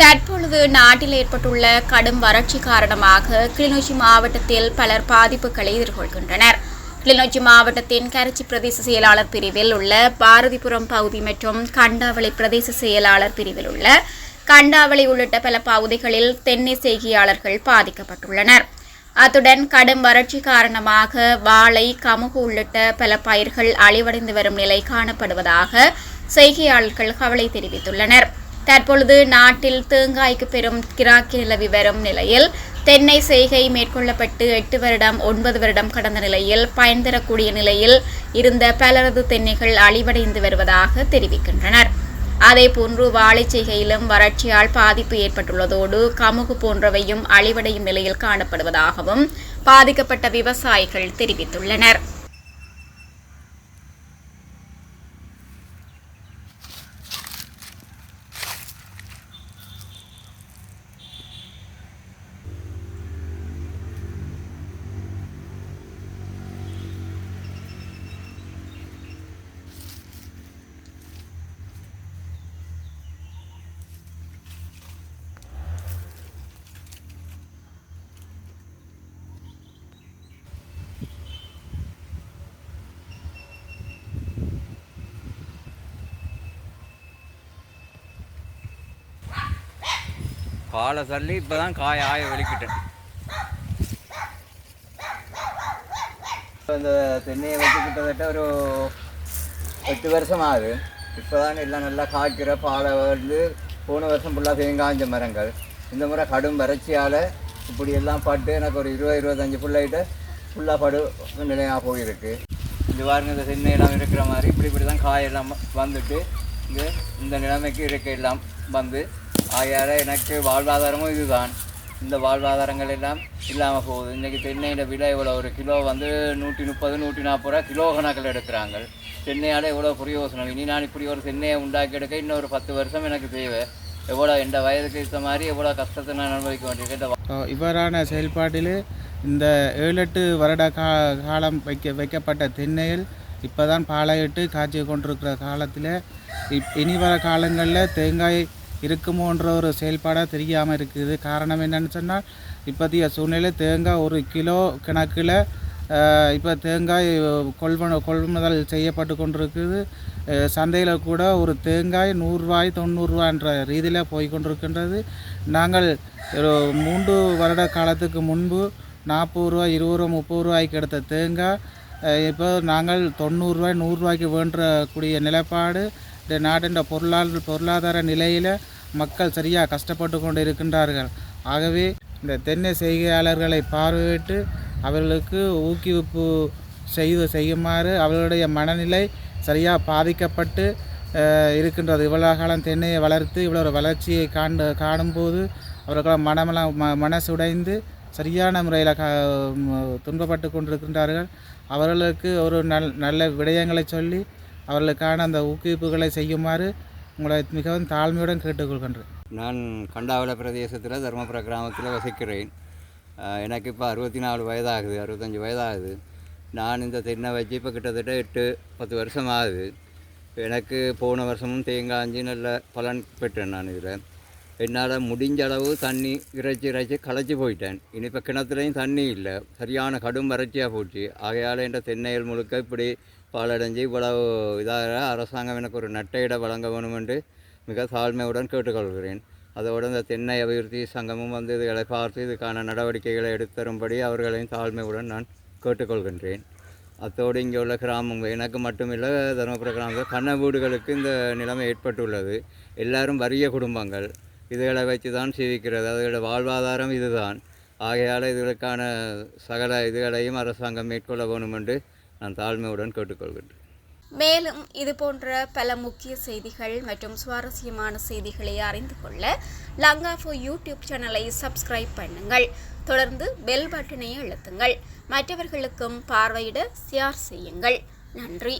தற்பொழுது நாட்டில் ஏற்பட்டுள்ள கடும் வறட்சி காரணமாக கிளிநொச்சி மாவட்டத்தில் பலர் பாதிப்புகளை எதிர்கொள்கின்றனர். கிளிநொச்சி மாவட்டத்தின் கரைச்சி பிரதேச செயலாளர் பிரிவில் உள்ள பாரதிபுரம் பகுதி மற்றும் கண்டாவளி பிரதேச செயலாளர் பிரிவில் உள்ள கண்டாவளி உள்ளிட்ட பல பகுதிகளில் தென்னை செய்கையாளர்கள் பாதிக்கப்பட்டுள்ளனர். அத்துடன் கடும் வறட்சி காரணமாக வாழை கமுகு உள்ளிட்ட பல பயிர்கள் அழிவடைந்து வரும் நிலை காணப்படுவதாக செய்கையாளர்கள் கவலை தெரிவித்துள்ளனர். தற்பொழுது நாட்டில் தேங்காய்க்கு பெரும் கிராக்கி நிலவி வரும் நிலையில் தென்னை செய்கை மேற்கொள்ளப்பட்டு எட்டு வருடம் ஒன்பது வருடம் கடந்த நிலையில் பயன் தரக்கூடிய நிலையில் இருந்த பலரது தென்னைகள் அழிவடைந்து வருவதாக தெரிவிக்கின்றனர். அதேபோன்று வாழை செய்கையிலும் வறட்சியால் பாதிப்பு ஏற்பட்டுள்ளதோடு கமுகு போன்றவையும் அழிவடையும் நிலையில் காணப்படுவதாகவும் பாதிக்கப்பட்ட விவசாயிகள் தெரிவித்துள்ளனர். காலை தள்ளி இப்போ தான் காய ஆய வெளிக்கிட்டேன் இந்த தென்னையை வச்சு கிட்டத்தட்ட ஒரு எட்டு வருஷம் ஆகுது இப்போ தான் எல்லாம் நல்லா காய்க்கிற பாலை வந்து போன வருஷம் ஃபுல்லாக தேங்காய்ஞ்ச மரங்கள். இந்த முறை கடும் வறட்சியால் இப்படி எல்லாம் பட்டு எனக்கு ஒரு இருபது இருபத்தஞ்சி பிள்ளைகிட்ட ஃபுல்லாக படு நிலையாக போயிருக்கு. இது பாருங்க இந்த தென்னையெல்லாம் இருக்கிற மாதிரி இப்படி இப்படி தான் காயெல்லாம் வந்துட்டு இங்கே இந்த நிலைமைக்கு இருக்க எல்லாம் வந்து ஆகையால் எனக்கு வாழ்வாதாரமும் இதுதான். இந்த வாழ்வாதாரங்கள் எல்லாம் இல்லாமல் போகுது. இன்றைக்கி தென்னையோட விலை இவ்வளோ ஒரு கிலோ வந்து நூற்றி முப்பது நூற்றி நாற்பது ரூபா கிலோ கணக்கில் எடுக்கிறாங்க தென்னையால் எவ்வளோ பிரயோசனம் இனி நான் இப்படி ஒரு தென்னையை உண்டாக்கி எடுக்க இன்னொரு பத்து வருஷம் எனக்கு தேவை. எவ்வளோ எந்த வயதுக்கு ஏற்ற மாதிரி எவ்வளோ கஷ்டத்தை நான் அனுபவிக்க வேண்டியிருக்கேன் இந்த இவ்வாறான செயல்பாட்டில் இந்த ஏழு எட்டு வருட கா காலம் வைக்க வைக்கப்பட்ட தென்னையில் இப்போ தான் பாளையிட்டு காய்ச்சி கொண்டிருக்கிற காலத்தில் இப் இனி வர காலங்களில் தேங்காய் இருக்குமோன்ற ஒரு செயல்பாடாக தெரியாமல் இருக்குது. காரணம் என்னன்னு சொன்னால் இப்போதைய சூழ்நிலை தேங்காய் ஒரு கிலோ கணக்கில் இப்போ தேங்காய் கொள்வன கொள்முதல் செய்யப்பட்டு கொண்டிருக்குது. சந்தையில் கூட ஒரு தேங்காய் நூறுரூவாய் தொண்ணூறுரூவான்ற ரீதியில் போய் கொண்டிருக்கின்றது. நாங்கள் ஒரு மூன்று வருட காலத்துக்கு முன்பு நாற்பது ரூபா இருபது ரூபா முப்பது ரூபாய்க்கு எடுத்த தேங்காய் இப்போ நாங்கள் தொண்ணூறுரூவாய் நூறுரூவாய்க்கு வேண்டக்கூடிய நிலைப்பாடு இந்த நாட்டின் பொருளாதார பொருளாதார நிலையில் மக்கள் சரியாக கஷ்டப்பட்டு கொண்டு இருக்கின்றார்கள் ஆகவே இந்த தென்னை செய்கையாளர்களை பார்வையிட்டு அவர்களுக்கு ஊக்குவிப்பு செய்து செய்யுமாறு அவர்களுடைய மனநிலை சரியாக பாதிக்கப்பட்டு இருக்கின்றது. இவ்வளோ காலம் தென்னையை வளர்த்து இவ்வளோ ஒரு வளர்ச்சியை காண்டு காணும்போது அவர்கள் மனமெல்லாம் ம மனசுடைந்து சரியான முறையில் க துன்பப்பட்டு கொண்டிருக்கின்றார்கள். அவர்களுக்கு ஒரு நல் நல்ல விடயங்களை சொல்லி அவர்களுக்கான அந்த ஊக்குவிப்புகளை செய்யுமாறு உங்களை மிகவும் தாழ்மையுடன் கேட்டுக்கொள்கின்றேன். நான் கண்டாவள பிரதேசத்தில் தர்மபுர கிராமத்தில் வசிக்கிறேன். எனக்கு இப்போ அறுபத்தி நாலு வயதாகுது அறுபத்தஞ்சி வயதாகுது. நான் இந்த தென்னை வச்சு இப்போ கிட்டத்தட்ட எட்டு பத்து வருஷம் ஆகுது எனக்கு போன வருஷமும் தேங்காய் நல்ல பலன் பெற்றேன் நான் இதில். என்னால் முடிஞ்ச அளவு தண்ணி இறைச்சி இறைச்சி களைச்சி போயிட்டேன். இனி இப்போ கிணத்துலையும் தண்ணி இல்லை. சரியான கடும் வறட்சியாக போச்சு. ஆகையால் என்ற தென்னைகள் முழுக்க இப்படி பாலடைஞ்சு இவ்வளவு இதாக அரசாங்கம் எனக்கு ஒரு நட்டையிட வழங்க வேணும் என்று மிக தாழ்மையுடன் கேட்டுக்கொள்கிறேன். அதோடு இந்த தென்னை அபிவிருத்தி சங்கமும் வந்து இதுகளை பார்த்து இதுக்கான நடவடிக்கைகளை எடுத்தரும்படி அவர்களையும் தாழ்மையுடன் நான் கேட்டுக்கொள்கின்றேன். அத்தோடு இங்கே உள்ள கிராமம் எனக்கு மட்டுமில்லை தருமபுர கிராமத்தில் கண்ண வீடுகளுக்கு இந்த நிலைமை ஏற்பட்டுள்ளது. எல்லாரும் வறிய குடும்பங்கள். இதுகளை வச்சு தான் சீவிக்கிறது. அதுகளோட வாழ்வாதாரம் இதுதான். ஆகையால் இதுகளுக்கான சகல இதுகளையும் அரசாங்கம் மேற்கொள்ள வேணும் என்று நான் தாழ்மையுடன் கேட்டுக்கொள்கிறேன் மேலும் இது போன்ற பல முக்கிய செய்திகள் மற்றும் சுவாரஸ்யமான செய்திகளை அறிந்து கொள்ள லங்காஃபோ யூடியூப் சேனலை சப்ஸ்கிரைப் பண்ணுங்கள். தொடர்ந்து பெல் பட்டனை அழுத்துங்கள். மற்றவர்களுக்கும் பார்வையிட ஷேர் செய்யுங்கள். நன்றி.